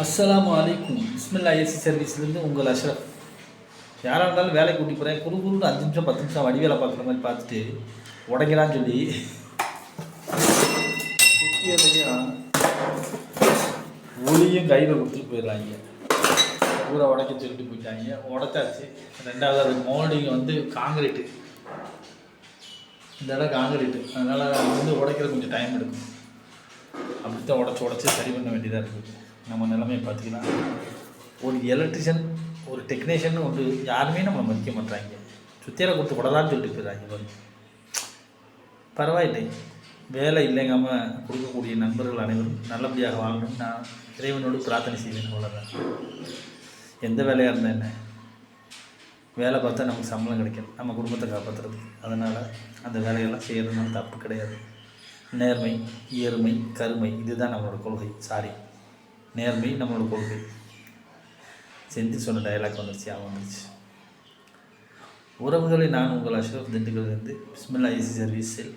அஸ்ஸலாமு அலைக்கும் பிஸ்மில்லா ஏசி சர்வீஸ்லேருந்து உங்கள் அஷ்ரஃப் யாராக இருந்தாலும் வேலை கூட்டி போகிறேன் குறு குறுன்னு அஞ்சு நிமிஷம் பத்து நிமிஷம் வடிவேலை பார்க்குற மாதிரி பார்த்துட்டு உடைங்களான்னு சொல்லி. ஒளியும் கையில் கொடுத்துட்டு போயிடுறாங்க. ஊரை உடைக்க சொல்லிட்டு போயிட்டாங்க. உடைச்சாச்சு. ரெண்டாவது அது மோல்டிங் வந்து காங்கிரீட்டு இந்த இடம் காங்கிரீட்டு அதனால் அது வந்து உடைக்கிற கொஞ்சம் டைம் எடுக்கும். அப்படித்தான் உடச்சி உடச்சி சரி பண்ண வேண்டியதாக இருக்குது. நம்ம நிலைமையை பார்த்திங்கன்னா ஒரு எலக்ட்ரிஷியன் ஒரு டெக்னீஷியன் ஒன்று யாருமே நம்மளை மதிக்க மாட்டாங்க சுத்தியலை கொடுத்து விடலான்னு சொல்லிட்டு போயிடுறாங்க பாருங்க. பரவாயில்லை. வேலை இல்லைங்காம கொடுக்கக்கூடிய நண்பர்கள் அனைவரும் நல்லபடியாக வாழணும்னு நான் இறைவனோடு பிரார்த்தனை செய்வேன் அவ்வளோதான் எந்த வேலையாக இருந்தால் என்ன? வேலை பார்த்தா நமக்கு சம்பளம் கிடைக்கும் நம்ம குடும்பத்தை காப்பாற்றுறது அதனால் அந்த வேலையெல்லாம் செய்கிறதுனால தப்பு கிடையாது. நேர்மை ஏர்மை கருமை இதுதான் நம்மளோட கொள்கை. சாரி நேர்மை நம்மளோட கொள்கை. செஞ்சு சொன்ன டயலாக் வந்துருச்சு அவன் வந்துருச்சு. உறவுகளை நான் உங்கள் அஷ்ரஃப் திண்டுக்கல்லிருந்து பிஸ்மில்லா ஏசி சர்வீஸில்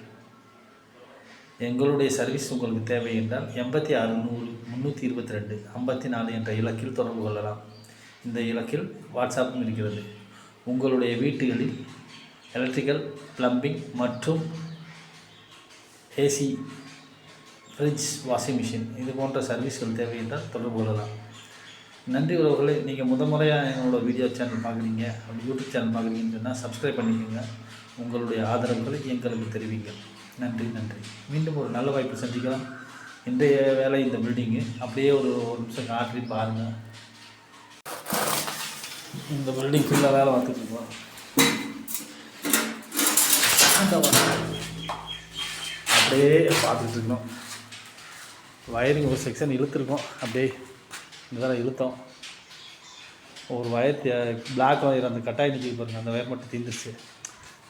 எங்களுடைய சர்வீஸ் உங்களுக்கு தேவை என்றால் எண்பத்தி ஆறு நூறு முந்நூற்றி இருபத்தி ரெண்டு ஐம்பத்தி நாலு என்ற இலக்கில் தொடர்பு கொள்ளலாம். இந்த இலக்கில் வாட்ஸ்அப்பும் இருக்கிறது. உங்களுடைய வீட்டுகளில் எலக்ட்ரிக்கல் பிளம்பிங் மற்றும் ஏசி ஃப்ரிட்ஜ் வாஷிங் மிஷின் இது போன்ற சர்வீஸ்கள் தேவை என்றால் தொடர்பு கொள்ளலாம். நன்றி உறவுகளை நீங்கள் முத முறையாக என்னோட வீடியோ சேனல் பார்க்குறீங்க அப்படி யூடியூப் சேனல் பார்க்குறீங்கன்னு சொன்னால் சப்ஸ்கிரைப் பண்ணிக்கோங்க. உங்களுடைய ஆதரவுகளை எங்களுக்கு தெரிவிங்க. நன்றி நன்றி. மீண்டும் ஒரு நல்ல வாய்ப்பு சந்திக்கலாம். இன்றைய வேலை இந்த பில்டிங்கு அப்படியே ஒரு ஒரு நிமிஷம் காட்டி பாருங்கள் இந்த பில்டிங் ஃபுல்லாக வேலை பார்த்துட்டு இருக்கோம். அந்த அப்படியே பார்த்துட்டு வயரிங் ஒரு செக்ஷன் இழுத்துருக்கோம். அப்படியே இந்த வேலை இழுத்தோம். ஒரு வயர் பிளாக் ஒயர் அந்த கட்டாயம் நிற்கி பாருங்க அந்த வயர் மட்டும் தீந்துருச்சு.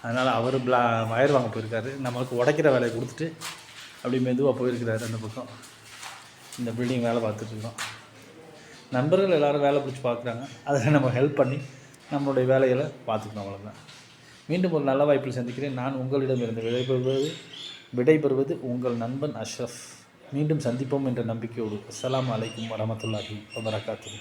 அதனால் அவர் பிளா வயர் வாங்க போயிருக்காரு. நம்மளுக்கு உடைக்கிற வேலையை கொடுத்துட்டு அப்படி மெதுவாக போயிருக்கிறாரு அந்த பக்கம். இந்த பில்டிங் வேலை பார்த்துட்ருக்கோம். நண்பர்கள் எல்லாரும் வேலை பிடிச்சி பார்க்குறாங்க. அதில் நம்ம ஹெல்ப் பண்ணி நம்மளுடைய வேலைகளை பார்த்துக்கணும் அவ்வளோதான் மீண்டும் ஒரு நல்ல வாய்ப்பில் சந்திக்கிறேன். நான் உங்களிடம் இருந்து விடைபெறுவது விடைபெறுவது உங்கள் நண்பன் அஷ்ரஃப் மீண்டும் சந்திப்போம் என்ற நம்பிக்கையோடு. அஸ்லாம் அலைக்கும் வரமத்துல்லாஹி வபரகாத்து